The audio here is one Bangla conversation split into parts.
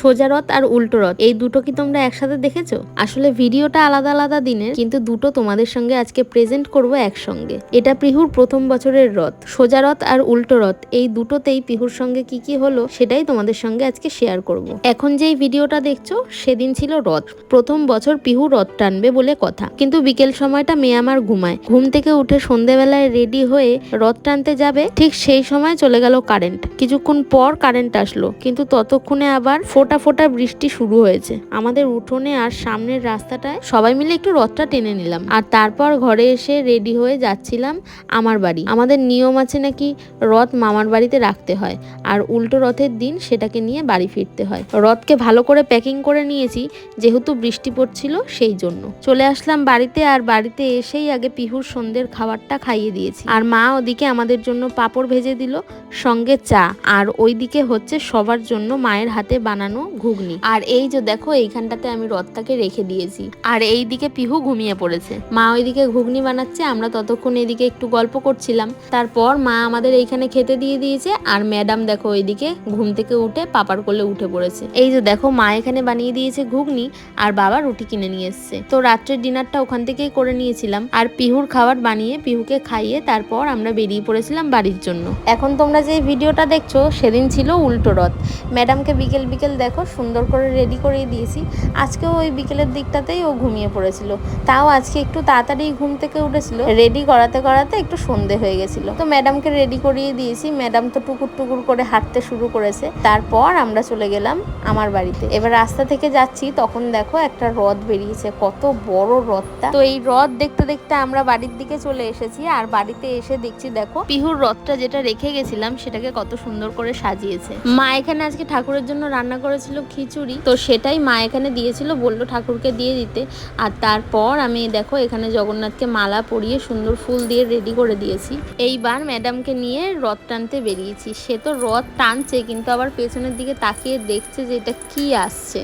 সোজা রথ আর উল্টো রথ, এই দুটো কি তোমরা একসাথে দেখেছ? আসলে ভিডিওটা আলাদা আলাদা দিনের, কিন্তু দুটো তোমাদের সঙ্গে আজকে প্রেজেন্ট করব একসঙ্গে। এটা পিহুর প্রথম বছরের রথ, সোজা রথ আর উল্টো রথ, এই দুটোতেই পিহুর সঙ্গে কি কি হলো সেটাই তোমাদের সঙ্গে আজকে শেয়ার করব। এখন যেই ভিডিওটা দেখছ, সেদিন ছিল রথ, প্রথম বছর পিহু রথ টানবে বলে কথা। কিন্তু বিকেল সময়টা মেয়ে আমার ঘুমায়, ঘুম থেকে উঠে সন্ধেবেলায় রেডি হয়ে রথ টানতে যাবে, ঠিক সেই সময় চলে গেল কারেন্ট কিছুক্ষণ পর কারেন্ট আসলো, কিন্তু ততক্ষণে আবার ফোটা ফোটা বৃষ্টি শুরু হয়েছে। আমাদের উঠোনে আর সামনের রাস্তাটায় সবাই মিলে একটু রথটা টেনে নিলাম। আর তারপর ঘরে এসে রেডি হয়ে যাচ্ছিলাম আমার বাড়ি। আমাদের নিয়ম আছে নাকি রথ মামার বাড়িতে রাখতে হয়, আর উল্টো রথের দিন সেটাকে নিয়ে বাড়ি ফিরতে হয়। রথকে ভালো করে প্যাকিং করে নিয়েছি, যেহেতু বৃষ্টি পড়ছিল সেই জন্য। চলে আসলাম বাড়িতে আর বাড়িতে এসেই আগে পিহুর সন্ধ্যের খাবারটা খাইয়ে দিয়েছি। আর মা ওদিকে আমাদের জন্য পাঁপড় ভেজে দিল, সঙ্গে চা। আর ওইদিকে হচ্ছে সবার জন্য মায়ের হাতে বানানো ঘুগনি। আর এই যে দেখো, এইখানটাতে আমি রথটাকে রেখে দিয়েছি। আর এই দিকে পিহু ঘুমিয়ে পড়েছে। মা ওইদিকে ঘুগনি বানাচ্ছে, আমরা ততক্ষণ এদিকে একটু গল্প করছিলাম। তারপর মা আমাদের এইখানে খেতে দিয়ে দিয়েছে, আর ম্যাডাম দেখো ওইদিকে ঘুম থেকে উঠে পাপার কোলে উঠে পড়েছে। এই যে দেখো, মা এখানে বানিয়ে দিয়েছে ঘুগনি, আর বাবা রুটি কিনে নিয়ে এসছে। তো রাত্রের ডিনারটা ওখান থেকেই করে নিয়েছিলাম। আর পিহুর খাবার বানিয়ে পিহুকে খাইয়ে তারপর আমরা বেরিয়ে পড়েছিলাম বাড়ির জন্য। এখন তোমরা যে ভিডিওটা দেখছ, সেদিন ছিল উল্টো রথ। ম্যাডামকে বিকেল বিকেল দেখো, সুন্দর করে রেডি করে দিয়েছি। আজকেও ওই বিকেলের দিকটাতেই ও ঘুমিয়ে পড়েছিল। তাও আজকে একটু তাড়াতাড়ি ঘুম থেকে উঠেছিল। রেডি করাতে করাতে একটু সন্ধে হয়ে গেছিল। তো ম্যাডামকে রেডি করিয়ে দিয়েছি। ম্যাডাম তো টুকুর টুকুর করে হাঁটতে শুরু করেছে। তারপর আমরা চলে গেলাম আমার বাড়িতে। এবার রাস্তা থেকে যাচ্ছি, তখন দেখো একটা রথ বেরিয়েছে। কত বড় রথটা তো এই রথ দেখতে দেখতে আমরা বাড়ির দিকে চলে এসেছি। আর বাড়িতে এসে দেখছি, দেখো, পিহুর রথটা যেটা রেখে গেছিলাম, সেটাকে কত সুন্দর করে সাজিয়েছে। মা এখানে আজকে ঠাকুরের জন্য রান্না করেছিল খিচুড়ি তো সেটাই মা এখানে দিয়েছিল বলল ঠাকুরকে দিয়ে দিতে। আর তারপর আমি দেখো এখানে জগন্নাথকে মালা পরিয়ে সুন্দর ফুল দিয়ে রেডি করে দিয়েছি। এইবার ম্যাডামকে নিয়ে রথ টানতে বেরিয়েছি। সে তো রথ টানছে কিন্তু আবার পেছনের দিকে তাকিয়ে দেখছে যে এটা কি আসছে।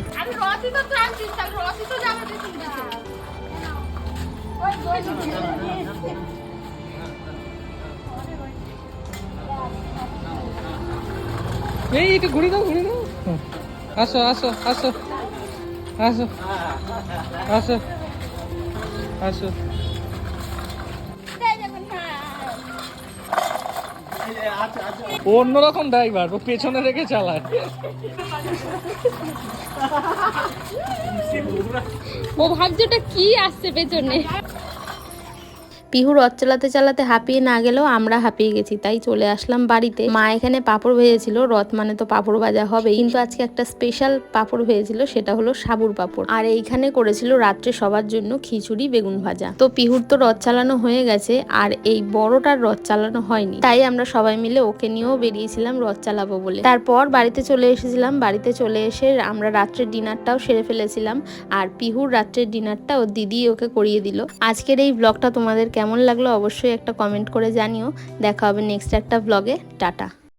এই একটু ঘুরে দাও ঘুরে দাও। আসো আসো আসো আসো আসো আসো। অন্যরকম ড্রাইভার ও পেছনে রেখে চালায়। ও ভাবছোটা কি আসছে পেছনে? পিহু রথ চালাতে চালাতে হাঁপিয়ে না গেলেও আমরা হাঁপিয়ে গেছি, তাই চলে আসলাম বাড়িতে। মা এখানে পাঁপড় ভেজেছিল, রথ মানে তো পাঁপড় ভাজা হবে কিন্তু আজকে একটা স্পেশাল পাঁপড় ভেজেছিল, সেটা হলো সাবুর পাঁপড়। আর এইখানে করেছিল রাত্রে সবার জন্য খিচুড়ি বেগুন ভাজা। তো পিহুর তো রথ চালানো হয়ে গেছে, আর এই বড়টার রথ চালানো হয়নি। তাই আমরা সবাই মিলে ওকে নিয়েও বেরিয়েছিলাম রথ চালাবো বলে। তারপর বাড়িতে চলে এসেছিলাম, বাড়িতে চলে এসে আমরা রাত্রের ডিনারটাও সেরে ফেলেছিলাম, আর পিহুর রাত্রের ডিনারটা ওর দিদি ওকে করিয়ে দিল। আজকের এই ব্লগটা তোমাদের কেমন লাগল অবশ্যই একটা কমেন্ট করে জানিও। দেখা হবে নেক্সট একটা ব্লগে টাটা।